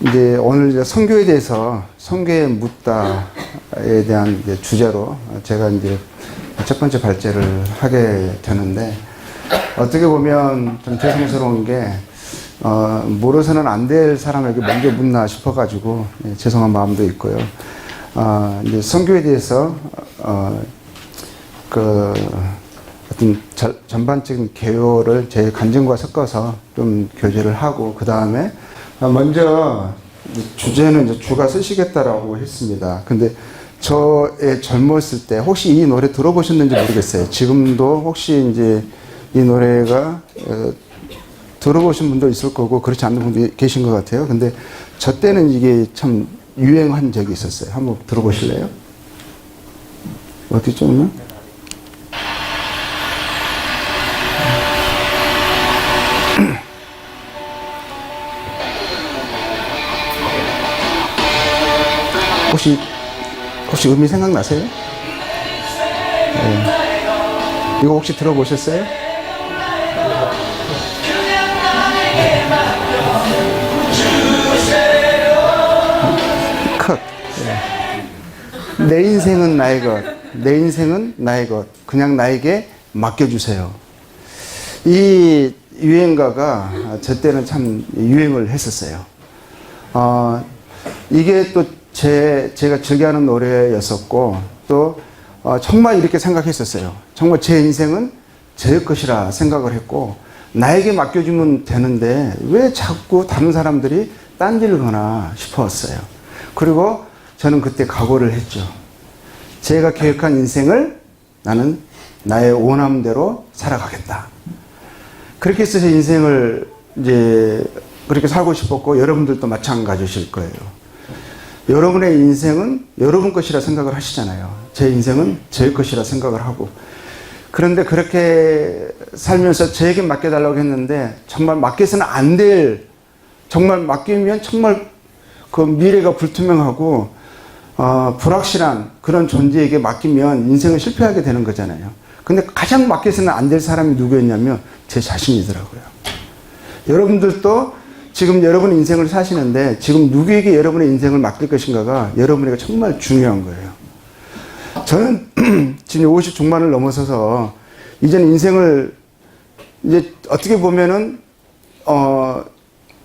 이제 오늘 이제 성교에 대해서 성교에 묻다에 대한 주제로 제가 이제 첫 번째 발제를 하게 되는데 어떻게 보면 좀 죄송스러운 게 어, 물어서는 안 될 사람에게 먼저 묻나 싶어가지고 예, 죄송한 마음도 있고요. 어, 이제 성교에 대해서 어, 그 어떤 절- 전반적인 개요를 제 간증과 섞어서 좀 교제를 하고 그 다음에 먼저 이제 주제는 이제 주가 쓰시겠다라고 했습니다. 근데 저의 젊었을 때 혹시 이 노래 들어보셨는지 모르겠어요. 지금도 혹시 이제 이 노래가 어, 들어보신 분도 있을 거고 그렇지 않는 분도 계신 것 같아요. 근데 저 때는 이게 참 유행한 적이 있었어요. 한번 들어보실래요? 어디 좀 혹시 음이 생각나세요? 네. 이거 혹시 들어보셨어요? 컷. 네. 내 인생은 나의 것. 내 인생은 나의 것. 그냥 나에게 맡겨주세요. 이 유행가가 저 때는 참 유행을 했었어요. 어, 이게 또 제, 제가 즐겨하는 노래였었고, 또, 어, 정말 이렇게 생각했었어요. 정말 제 인생은 제 것이라 생각을 했고, 나에게 맡겨주면 되는데, 왜 자꾸 다른 사람들이 딴 데를 가나 싶었어요. 그리고 저는 그때 각오를 했죠. 제가 계획한 인생을 나는 나의 원함대로 살아가겠다. 그렇게 해서 제 인생을 이제 그렇게 살고 싶었고 여러분들도 마찬가지실 거예요. 여러분의 인생은 여러분 것이라 생각을 하시잖아요. 제 인생은 제 것이라 생각을 하고. 그런데 그렇게 살면서 저에게 맡겨달라고 했는데 정말 맡겨서는 안 될, 정말 맡기면 정말 그 미래가 불투명하고 어, 불확실한 그런 존재에게 맡기면 인생은 실패하게 되는 거잖아요. 근데 가장 맡겨서는 안 될 사람이 누구였냐면 제 자신이더라고요. 여러분들도 지금 여러분의 인생을 사시는데 지금 누구에게 여러분의 인생을 맡길 것인가가 여러분에게 정말 중요한 거예요. 저는 지금 50 중반을 넘어서서 이제는 인생을 이제 어떻게 보면은 어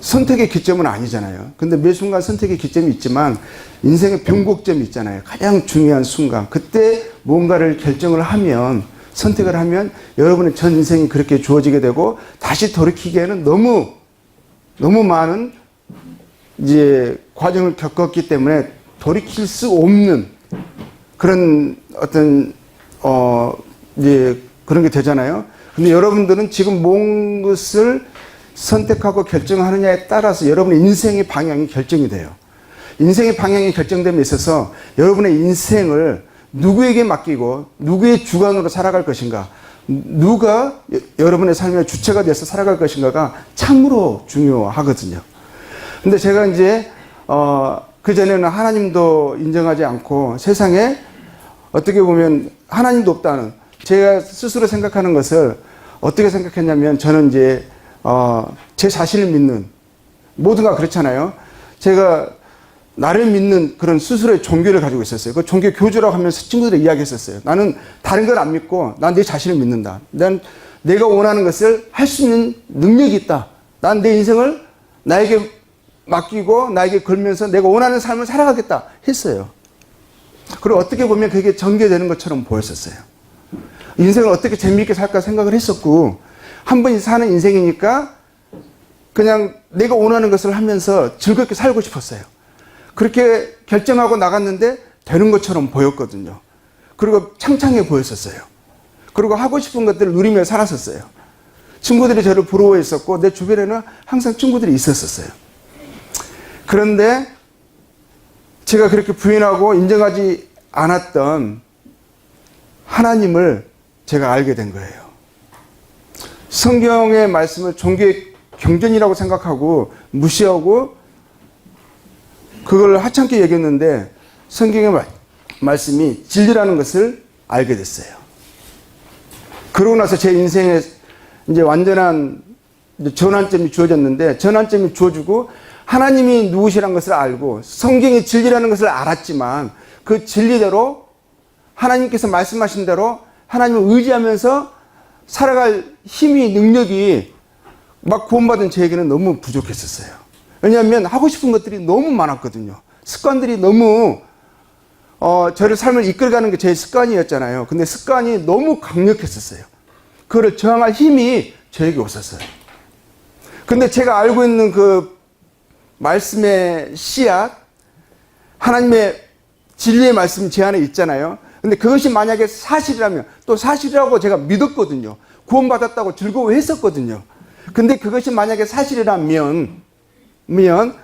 선택의 기점은 아니잖아요. 근데 매 순간 선택의 기점이 있지만 인생의 변곡점이 있잖아요. 가장 중요한 순간. 그때 뭔가를 결정을 하면 선택을 하면 여러분의 전 인생이 그렇게 주어지게 되고 다시 돌이키기에는 너무 너무 많은 이제 과정을 겪었기 때문에 돌이킬 수 없는 그런 어떤 어 이제 그런 게 되잖아요. 근데 여러분들은 지금 뭔 것을 선택하고 결정하느냐에 따라서 여러분의 인생의 방향이 결정이 돼요. 인생의 방향이 결정됨에 있어서 여러분의 인생을 누구에게 맡기고 누구의 주관으로 살아갈 것인가, 누가 여- 여러분의 삶의 주체가 돼서 살아갈 것인가가 참으로 중요하거든요. 근데 제가 이제 어, 그 전에는 하나님도 인정하지 않고 세상에 어떻게 보면 하나님도 없다는 제가 스스로 생각하는 것을 어떻게 생각했냐면 저는 이제 어, 제 자신을 믿는 모두가 그렇잖아요. 제가 나를 믿는 그런 스스로의 종교를 가지고 있었어요. 그 종교 교주라고 하면서 친구들이 이야기했었어요. 나는 다른 걸 안 믿고 난 내 자신을 믿는다. 난 내가 원하는 것을 할 수 있는 능력이 있다. 난 내 인생을 나에게 맡기고 나에게 걸면서 내가 원하는 삶을 살아가겠다 했어요. 그리고 어떻게 보면 그게 전개되는 것처럼 보였었어요. 인생을 어떻게 재미있게 살까 생각을 했었고 한 번 사는 인생이니까 그냥 내가 원하는 것을 하면서 즐겁게 살고 싶었어요. 그렇게 결정하고 나갔는데 되는 것처럼 보였거든요. 그리고 창창해 보였었어요. 그리고 하고 싶은 것들을 누리며 살았었어요. 친구들이 저를 부러워했었고 내 주변에는 항상 친구들이 있었었어요. 그런데 제가 그렇게 부인하고 인정하지 않았던 하나님을 제가 알게 된 거예요. 성경의 말씀을 종교의 경전이라고 생각하고 무시하고 그걸 하찮게 얘기했는데 성경의 말, 말씀이 진리라는 것을 알게 됐어요. 그러고 나서 제 인생에 이제 완전한 전환점이 주어졌는데 전환점이 주어지고 하나님이 누구시라는 것을 알고 성경이 진리라는 것을 알았지만 그 진리대로 하나님께서 말씀하신 대로 하나님을 의지하면서 살아갈 힘이 능력이 막 구원받은 저에게는 너무 부족했었어요. 왜냐하면 하고 싶은 것들이 너무 많았거든요. 습관들이 너무 어, 저를 삶을 이끌어가는 게 제 습관이었잖아요. 근데 습관이 너무 강력했었어요. 그거를 저항할 힘이 저에게 없었어요. 근데 제가 알고 있는 그 말씀의 씨앗, 하나님의 진리의 말씀 제 안에 있잖아요. 근데 그것이 만약에 사실이라면 또 사실이라고 제가 믿었거든요. 구원받았다고 즐거워했었거든요. 근데 그것이 만약에 사실이라면, 면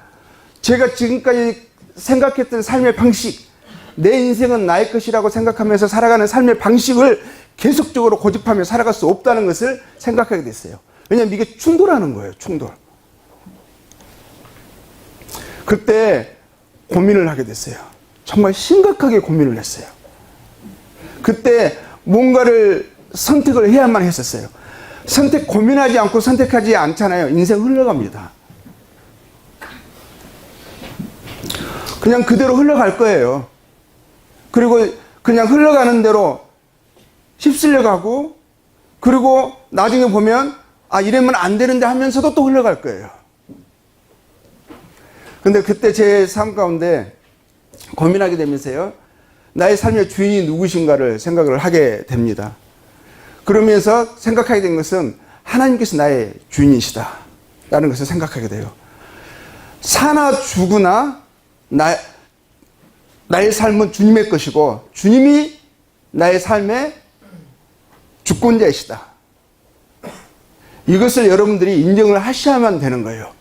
제가 지금까지 생각했던 삶의 방식, 내 인생은 나의 것이라고 생각하면서 살아가는 삶의 방식을 계속적으로 고집하며 살아갈 수 없다는 것을 생각하게 됐어요. 왜냐하면 이게 충돌하는 거예요, 충돌. 그때 고민을 하게 됐어요. 정말 심각하게 고민을 했어요. 그때 뭔가를 선택을 해야만 했었어요. 선택 고민하지 않고 선택하지 않잖아요. 인생 흘러갑니다. 그냥 그대로 흘러갈 거예요. 그리고 그냥 흘러가는 대로 휩쓸려 가고 그리고 나중에 보면 아 이러면 안 되는데 하면서도 또 흘러갈 거예요. 근데 그때 제 삶 가운데 고민하게 되면서요. 나의 삶의 주인이 누구신가를 생각을 하게 됩니다. 그러면서 생각하게 된 것은 하나님께서 나의 주인이시다. 라는 것을 생각하게 돼요. 사나 죽으나 나, 나의 삶은 주님의 것이고 주님이 나의 삶의 주권자이시다. 이것을 여러분들이 인정을 하셔야만 되는 거예요.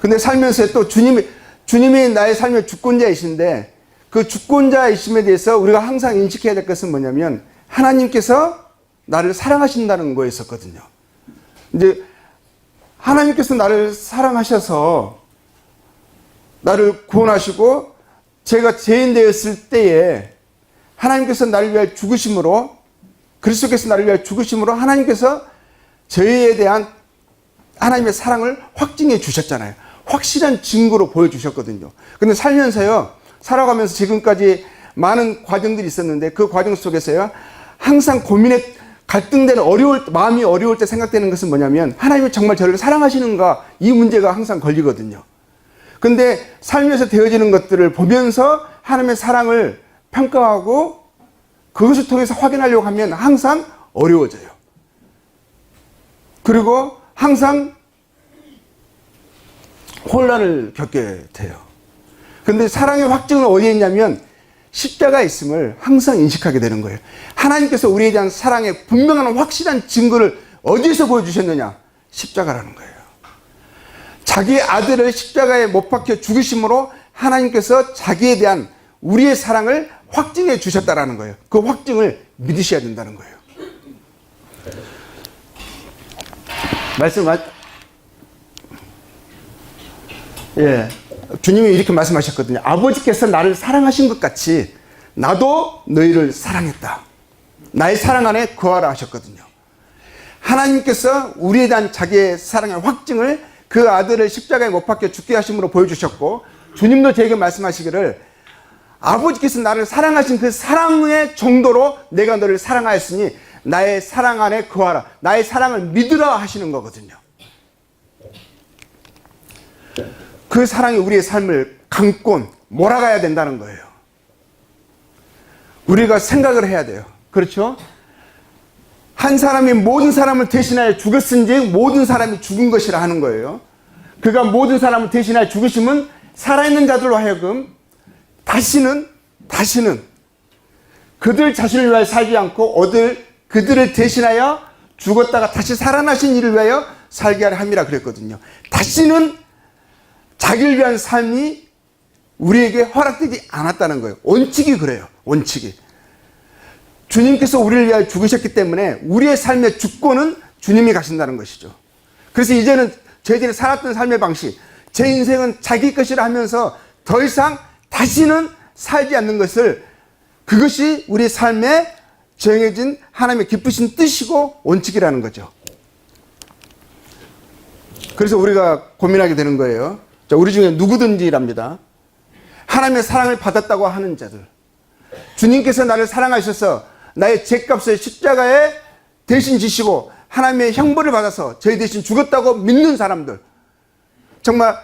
근데 살면서 또 주님이, 주님이 나의 삶의 주권자이신데 그 주권자이심에 대해서 우리가 항상 인식해야 될 것은 뭐냐면 하나님께서 나를 사랑하신다는 거였었거든요. 이제 하나님께서 나를 사랑하셔서 나를 구원하시고 제가 죄인 되었을 때에 하나님께서 나를 위하여 죽으심으로 그리스도께서 나를 위하여 죽으심으로 하나님께서 저희에 대한 하나님의 사랑을 확증해 주셨잖아요. 확실한 증거로 보여주셨거든요. 근데 살면서요, 살아가면서 지금까지 많은 과정들이 있었는데 그 과정 속에서요, 항상 고민에 갈등되는 어려울 때, 마음이 어려울 때 생각되는 것은 뭐냐면 하나님이 정말 저를 사랑하시는가 이 문제가 항상 걸리거든요. 근데 살면서 되어지는 것들을 보면서 하나님의 사랑을 평가하고 그것을 통해서 확인하려고 하면 항상 어려워져요. 그리고 항상 혼란을 겪게 돼요. 근데 사랑의 확증은 어디에 있냐면 십자가 있음을 항상 인식하게 되는 거예요. 하나님께서 우리에 대한 사랑의 분명한 확실한 증거를 어디에서 보여주셨느냐? 십자가라는 거예요. 자기의 아들을 십자가에 못 박혀 죽으심으로 하나님께서 자기에 대한 우리의 사랑을 확증해 주셨다라는 거예요. 그 확증을 믿으셔야 된다는 거예요. 말씀 맞, 예. 주님이 이렇게 말씀하셨거든요. 아버지께서 나를 사랑하신 것 같이 나도 너희를 사랑했다. 나의 사랑 안에 거하라 하셨거든요. 하나님께서 우리에 대한 자기의 사랑의 확증을 그 아들을 십자가에 못 박혀 죽게 하심으로 보여주셨고 주님도 저에게 말씀하시기를 아버지께서 나를 사랑하신 그 사랑의 정도로 내가 너를 사랑하였으니 나의 사랑 안에 거하라. 나의 사랑을 믿으라 하시는 거거든요. 그 사랑이 우리의 삶을 강권 몰아가야 된다는 거예요. 우리가 생각을 해야 돼요. 그렇죠? 한 사람이 모든 사람을 대신하여 죽었은지 모든 사람이 죽은 것이라 하는 거예요. 그가 모든 사람을 대신하여 죽으심은 살아있는 자들로 하여금 다시는 다시는 그들 자신을 위하여 살지 않고 어들 그들을 대신하여 죽었다가 다시 살아나신 이를 위하여 살게 하려 함이라 그랬거든요. 다시는 자기를 위한 삶이 우리에게 허락되지 않았다는 거예요. 원칙이 그래요. 원칙이. 주님께서 우리를 위하여 죽으셨기 때문에 우리의 삶의 주권은 주님이 가신다는 것이죠. 그래서 이제는 저희들이 살았던 삶의 방식, 제 인생은 자기 것이라 하면서 더 이상 다시는 살지 않는 것을 그것이 우리 삶에 정해진 하나님의 기쁘신 뜻이고 원칙이라는 거죠. 그래서 우리가 고민하게 되는 거예요. 자, 우리 중에 누구든지랍니다. 하나님의 사랑을 받았다고 하는 자들. 주님께서 나를 사랑하셔서 나의 죄값을 십자가에 대신 지시고 하나님의 형벌을 받아서 저희 대신 죽었다고 믿는 사람들. 정말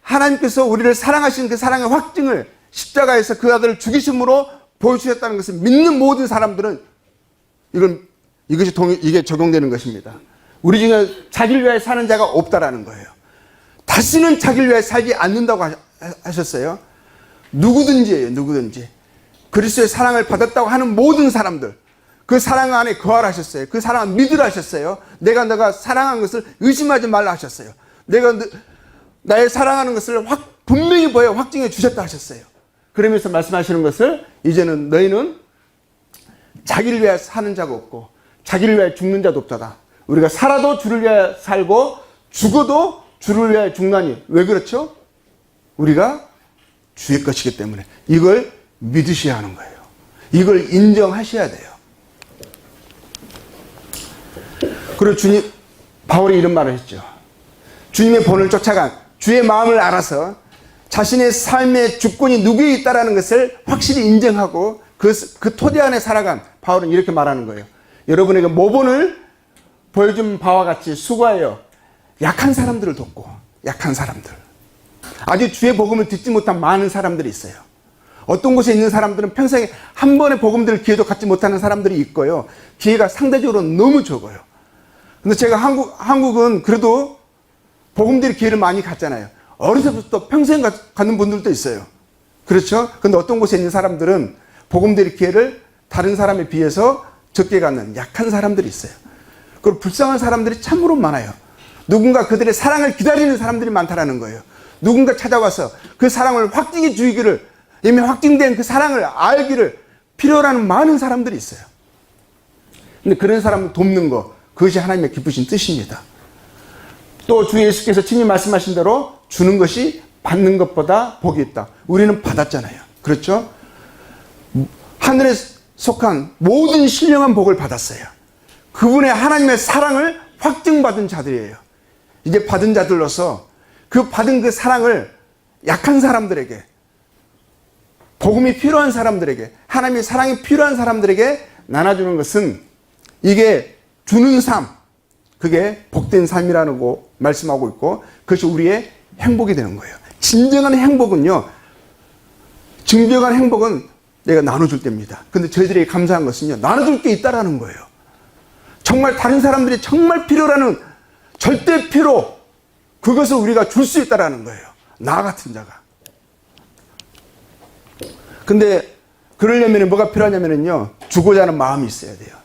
하나님께서 우리를 사랑하신 그 사랑의 확증을 십자가에서 그 아들을 죽이심으로 보여주셨다는 것을 믿는 모든 사람들은 이건 이것이 동 이게 적용되는 것입니다. 우리 중에 자기를 위하여 사는 자가 없다라는 거예요. 다시는 자기를 위하여 살지 않는다고 하- 하셨어요. 누구든지예요, 누구든지. 그리스도의 사랑을 받았다고 하는 모든 사람들, 그 사랑 안에 거하라셨어요. 그 사랑을 믿으라 하셨어요. 내가 너가 사랑한 것을 의심하지 말라 하셨어요. 내가 너- 나의 사랑하는 것을 확 분명히 보여 확증해 주셨다 하셨어요. 그러면서 말씀하시는 것을 이제는 너희는 자기를 위하여 사는 자가 없고 자기를 위하여 죽는 자도 없다다. 우리가 살아도 주를 위하여 살고 죽어도 주를 위하여 죽나니 왜 그렇죠? 우리가 주의 것이기 때문에 이걸 믿으셔야 하는 거예요. 이걸 인정하셔야 돼요. 그리고 주님 바울이 이런 말을 했죠. 주님의 본을 쫓아간 주의 마음을 알아서 자신의 삶의 주권이 누구에 있다라는 것을 확실히 인정하고 그, 그 토대 안에 살아간 바울은 이렇게 말하는 거예요. 여러분에게 모본을 보여준 바와 같이 수고하여 약한 사람들을 돕고 약한 사람들. 아주 주의 복음을 듣지 못한 많은 사람들이 있어요. 어떤 곳에 있는 사람들은 평생에 한 번의 복음 들을 기회도 갖지 못하는 사람들이 있고요. 기회가 상대적으로 너무 적어요. 근데 제가 한국, 한국은 그래도 복음들이 기회를 많이 갖잖아요. 어려서부터 평생 갖- 갖는 분들도 있어요. 그렇죠? 근데 어떤 곳에 있는 사람들은 복음들이 기회를 다른 사람에 비해서 적게 갖는 약한 사람들이 있어요. 그리고 불쌍한 사람들이 참으로 많아요. 누군가 그들의 사랑을 기다리는 사람들이 많다라는 거예요. 누군가 찾아와서 그 사랑을 확증해 주기를 이미 확증된 그 사랑을 알기를 필요로 하는 많은 사람들이 있어요. 근데 그런 사람을 돕는 거 그것이 하나님의 기쁘신 뜻입니다. 또 주 예수께서 친히 말씀하신 대로 주는 것이 받는 것보다 복이 있다. 우리는 받았잖아요. 그렇죠? 하늘에 속한 모든 신령한 복을 받았어요. 그분의 하나님의 사랑을 확증받은 자들이에요. 이제 받은 자들로서 그 받은 그 사랑을 약한 사람들에게 복음이 필요한 사람들에게 하나님의 사랑이 필요한 사람들에게 나눠주는 것은 이게 주는 삶 그게 복된 삶이라는 거 말씀하고 있고 그것이 우리의 행복이 되는 거예요. 진정한 행복은요. 진정한 행복은 내가 나눠줄 때입니다. 근데 저희들이 감사한 것은요. 나눠줄 게 있다라는 거예요. 정말 다른 사람들이 정말 필요라는 절대 필요 그것을 우리가 줄 수 있다라는 거예요. 나 같은 자가. 근데 그러려면 뭐가 필요하냐면요. 주고자 하는 마음이 있어야 돼요.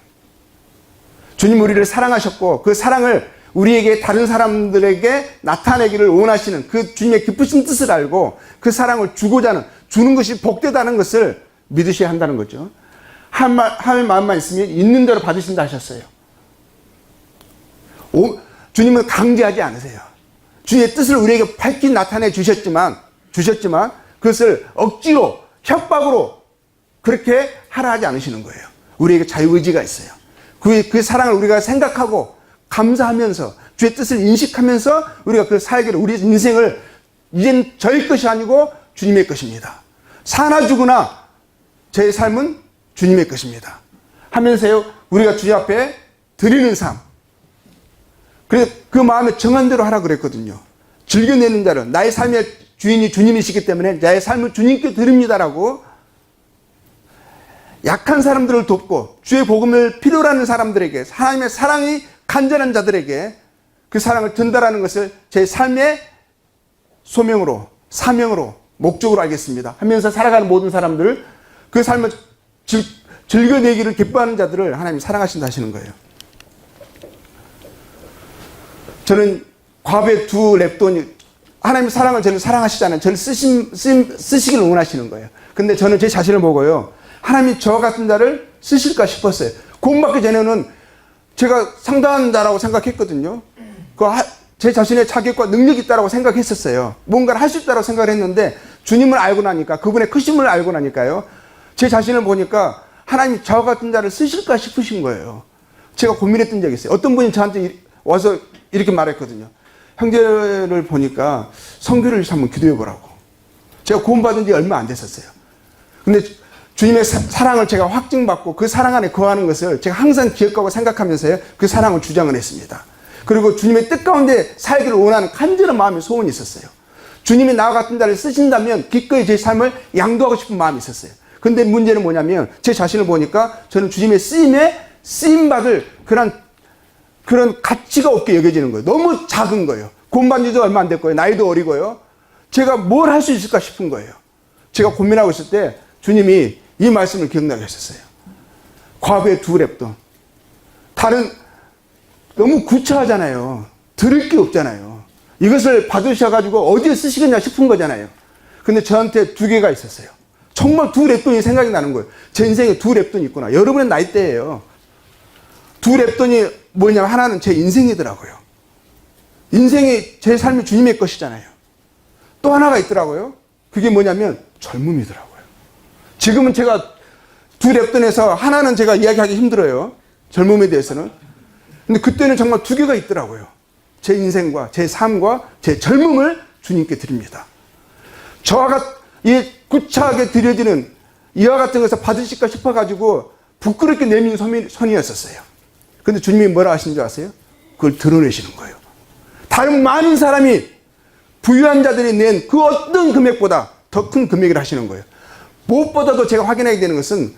주님 우리를 사랑하셨고 그 사랑을 우리에게 다른 사람들에게 나타내기를 원하시는 그 주님의 기쁘신 뜻을 알고 그 사랑을 주고자 하는 주는 것이 복되다는 것을 믿으셔야 한다는 거죠. 할, 마, 할 마음만 있으면 있는 대로 받으신다 하셨어요. 오, 주님은 강제하지 않으세요. 주의 뜻을 우리에게 밝히 나타내 주셨지만 주셨지만 그것을 억지로 협박으로 그렇게 하라 하지 않으시는 거예요. 우리에게 자유의지가 있어요. 그, 그 사랑을 우리가 생각하고 감사하면서 주의 뜻을 인식하면서 우리가 그 살기를 우리 인생을 이젠 저희 것이 아니고 주님의 것입니다. 사나 죽으나 제 삶은 주님의 것입니다. 하면서요 우리가 주님 앞에 드리는 삶. 그래 그 마음에 정한 대로 하라 그랬거든요. 즐겨내는 자를 나의 삶의 주인이 주님이시기 때문에 나의 삶을 주님께 드립니다라고 약한 사람들을 돕고 주의 복음을 필요로 하는 사람들에게 하나님의 사랑이 간절한 자들에게 그 사랑을 든다라는 것을 제 삶의 소명으로 사명으로 목적으로 알겠습니다. 하면서 살아가는 모든 사람들 그 삶을 즐, 즐겨내기를 기뻐하는 자들을 하나님이 사랑하신다 하시는 거예요. 저는 과부의 두 랩돈이 하나님 사랑을 저를 사랑하시잖아요. 저를 쓰신, 쓰, 쓰시길 원하시는 거예요. 근데 저는 제 자신을 보고요. 하나님이 저 같은 자를 쓰실까 싶었어요. 구원받기 전에는 제가 상당한 자라고 생각했거든요. 그 제 자신의 자격과 능력이 있다라고 생각했었어요. 뭔가를 할 수 있다라고 생각을 했는데 주님을 알고 나니까 그분의 크심을 알고 나니까요. 제 자신을 보니까 하나님이 저 같은 자를 쓰실까 싶으신 거예요. 제가 고민했던 적이 있어요. 어떤 분이 저한테 와서 이렇게 말했거든요. 형제를 보니까 성교를 한번 기도해 보라고. 제가 구원받은 지 얼마 안 됐었어요. 근데 주님의 사, 사랑을 제가 확증받고 그 사랑 안에 거하는 것을 제가 항상 기억하고 생각하면서요. 그 사랑을 주장을 했습니다. 그리고 주님의 뜻 가운데 살기를 원하는 간절한 마음의 소원이 있었어요. 주님이 나와 같은 자를 쓰신다면 기꺼이 제 삶을 양도하고 싶은 마음이 있었어요. 근데 문제는 뭐냐면 제 자신을 보니까 저는 주님의 쓰임에 쓰임받을 그런 그런 가치가 없게 여겨지는 거예요. 너무 작은 거예요. 곤반지도 얼마 안 됐고요. 나이도 어리고요. 제가 뭘 할 수 있을까 싶은 거예요. 제가 고민하고 있을 때 주님이 이 말씀을 기억나게 하셨어요. 과부의 두 랩돈. 다른 너무 구차하잖아요. 들을 게 없잖아요. 이것을 받으셔가지고 어디에 쓰시겠냐 싶은 거잖아요. 근데 저한테 두 개가 있었어요. 정말 두 랩돈이 생각이 나는 거예요. 제 인생에 두 랩돈이 있구나. 여러분의 나이대예요. 두 랩돈이 뭐냐면 하나는 제 인생이더라고요. 인생이 제 삶이 주님의 것이잖아요. 또 하나가 있더라고요. 그게 뭐냐면 젊음이더라고요. 지금은 제가 두 랩돈에서 하나는 제가 이야기하기 힘들어요. 젊음에 대해서는. 근데 그때는 정말 두 개가 있더라고요. 제 인생과 제 삶과 제 젊음을 주님께 드립니다. 저와 같, 이 구차하게 드려지는 이와 같은 것을 받으실까 싶어가지고 부끄럽게 내민 손이었었어요. 근데 주님이 뭐라 하시는 줄 아세요? 그걸 드러내시는 거예요. 다른 많은 사람이 부유한 자들이 낸 그 어떤 금액보다 더 큰 금액을 하시는 거예요. 무엇보다도 제가 확인하게 되는 것은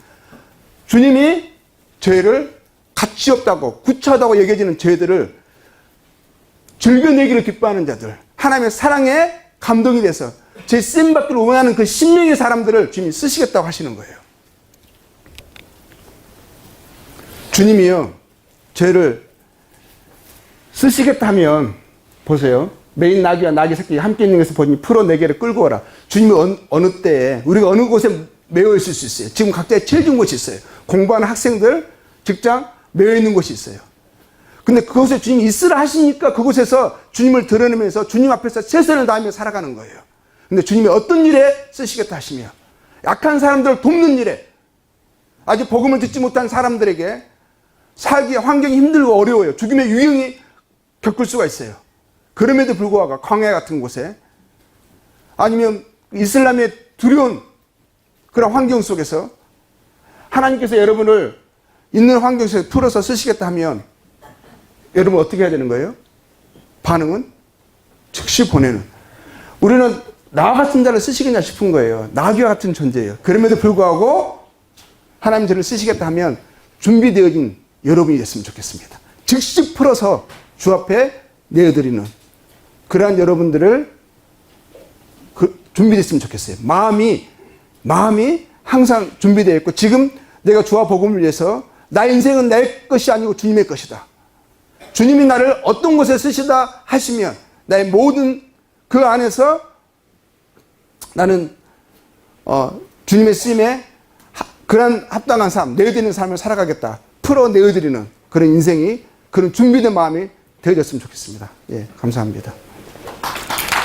주님이 죄를 가치 없다고 구차하다고 여겨지는 죄들을 즐겨내기를 기뻐하는 자들 하나님의 사랑에 감동이 돼서 제 쓰임받기를 원하는 그 신명의 사람들을 주님이 쓰시겠다고 하시는 거예요. 주님이요 죄를 쓰시겠다 하면 보세요. 메인 나귀와 나귀 새끼 함께 있는 것을 보니 풀어 네 개를 끌고 오라. 주님이 어느, 어느 때에 우리가 어느 곳에 매여 있을 수 있어요. 지금 각자의 제일 곳이 있어요. 공부하는 학생들, 직장 매여 있는 곳이 있어요. 근데 그곳에 주님이 있으라 하시니까 그곳에서 주님을 드러내면서 주님 앞에서 최선을 다하며 살아가는 거예요. 근데 주님이 어떤 일에 쓰시겠다 하시며 약한 사람들을 돕는 일에 아직 복음을 듣지 못한 사람들에게 살기 환경이 힘들고 어려워요. 죽음의 유형이 겪을 수가 있어요. 그럼에도 불구하고 광야 같은 곳에 아니면 이슬람의 두려운 그런 환경 속에서 하나님께서 여러분을 있는 환경 속에서 풀어서 쓰시겠다 하면 여러분 어떻게 해야 되는 거예요? 반응은 즉시 보내는. 우리는 나와 같은 자를 쓰시겠냐 싶은 거예요. 나귀와 같은 존재예요. 그럼에도 불구하고 하나님 저를 쓰시겠다 하면 준비되어진 여러분이 됐으면 좋겠습니다. 즉시 풀어서 주 앞에 내어드리는 그러한 여러분들을 그 준비됐으면 좋겠어요. 마음이 마음이 항상 준비되어 있고 지금 내가 주와 복음을 위해서 나 인생은 내 것이 아니고 주님의 것이다. 주님이 나를 어떤 곳에 쓰시다 하시면 나의 모든 그 안에서 나는 어, 주님의 쓰임에 하- 그런 합당한 삶, 내어드리는 삶을 살아가겠다. 풀어 내어드리는 그런 인생이 그런 준비된 마음이 되어졌으면 좋겠습니다. 예, 감사합니다.